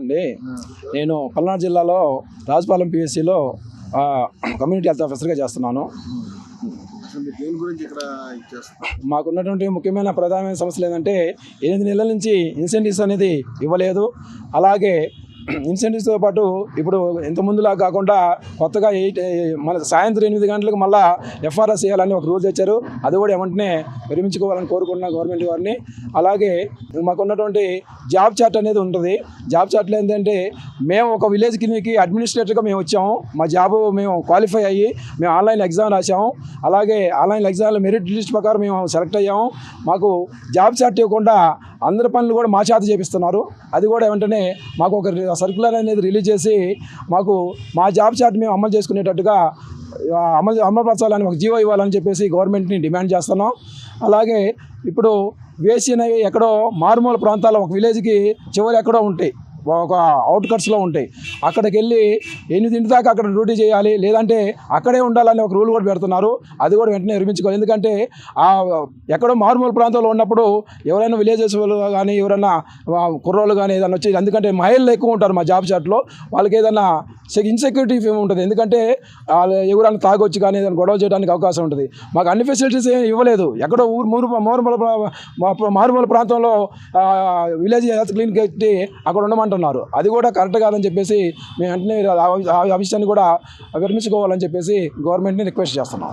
అండి నేను పల్నాడు జిల్లాలో రాజపాలెం పిఎస్సిలో కమ్యూనిటీ హెల్త్ ఆఫీసర్గా చేస్తున్నాను. మాకున్నటువంటి ముఖ్యమైన ప్రధానమైన సమస్యలు ఏంటంటే ఎనిమిది నెలల నుంచి ఇన్సెంటివ్స్ అనేది ఇవ్వలేదు. అలాగే ఇన్సెంటివ్స్తో పాటు ఇప్పుడు ఇంతకుముందులా కాకుండా కొత్తగా ఎయిట్ మన సాయంత్రం ఎనిమిది గంటలకు మళ్ళా ఎఫ్ఆర్ఎస్ చేయాలని ఒక రూల్ తెచ్చారు. అది కూడా వెంటనే విరమించుకోవాలని కోరుకుంటున్నా గవర్నమెంట్ వారిని. అలాగే మాకున్నటువంటి జాబ్ చార్ట్ అనేది ఉంటుంది. జాబ్ చార్ట్లో ఏంటంటే మేము ఒక విలేజ్ క్లినిక్కి అడ్మినిస్ట్రేటర్గా మేము వచ్చాము. మా జాబ్ మేము క్వాలిఫై అయ్యి మేము ఆన్లైన్ ఎగ్జామ్ రాసాము అలాగే ఆన్లైన్ ఎగ్జామ్లో మెరిట్ లిస్ట్ ప్రకారం మేము సెలెక్ట్ అయ్యాము. మాకు జాబ్ చార్ట్ ఇవ్వకుండా అందరి పనులు కూడా మా చేత చేపిస్తున్నారు. అది కూడా వెంటనే మాకు ఒక సర్క్యులర్ అనేది రిలీజ్ చేసి మాకు మా జాబ్ చార్ట్ మేము అమలు చేసుకునేటట్టుగా అమలు అమలుపరచాలని ఒక జీవో ఇవ్వాలని చెప్పేసి గవర్నమెంట్ని డిమాండ్ చేస్తున్నాం. అలాగే ఇప్పుడు వేసి అనేవి ఎక్కడో మారుమూల ప్రాంతాల్లో ఒక విలేజ్కి చివరి ఎక్కడో ఉంటాయి. ఒక అవుట్కట్స్లో ఉంటాయి. అక్కడికి వెళ్ళి ఎనిమిదింటి దాకా అక్కడ డ్యూటీ చేయాలి లేదంటే అక్కడే ఉండాలని ఒక రూల్ కూడా పెడుతున్నారు. అది కూడా వెంటనే నిర్మించుకోవాలి. ఎందుకంటే ఎక్కడో మారుమూల ప్రాంతంలో ఉన్నప్పుడు ఎవరైనా విలేజెస్ వాళ్ళు కానీ ఎవరైనా ఆ, కుర్రోళ్ళు కానీ ఏదైనా వచ్చి ఎందుకంటే మహిళలు ఎక్కువ ఉంటారు మా జాబ్ చాట్లో వాళ్ళకి ఏదైనా ఇన్సెక్యూరిటీ ఉంటుంది. ఎందుకంటే ఎవరైనా తాగొచ్చు కానీ ఏదైనా గొడవ చేయడానికి అవకాశం ఉంటుంది. మాకు అన్ని ఫెసిలిటీస్ ఏమి ఇవ్వలేదు. ఎక్కడో ఊరు మూరు మారుమూల ప్రా- మారుమూల ప్రాంతంలో విలేజ్ హెల్త్ క్లినిక్ పెట్టి అక్కడ అంటున్నారు అది కూడా కరెక్ట్ కాదని చెప్పేసి మేము వెంటనే ఆ- ఆ విషయాన్ని కూడా విరమించుకోవాలని చెప్పేసి గవర్నమెంట్ని రిక్వెస్ట్ చేస్తున్నాం.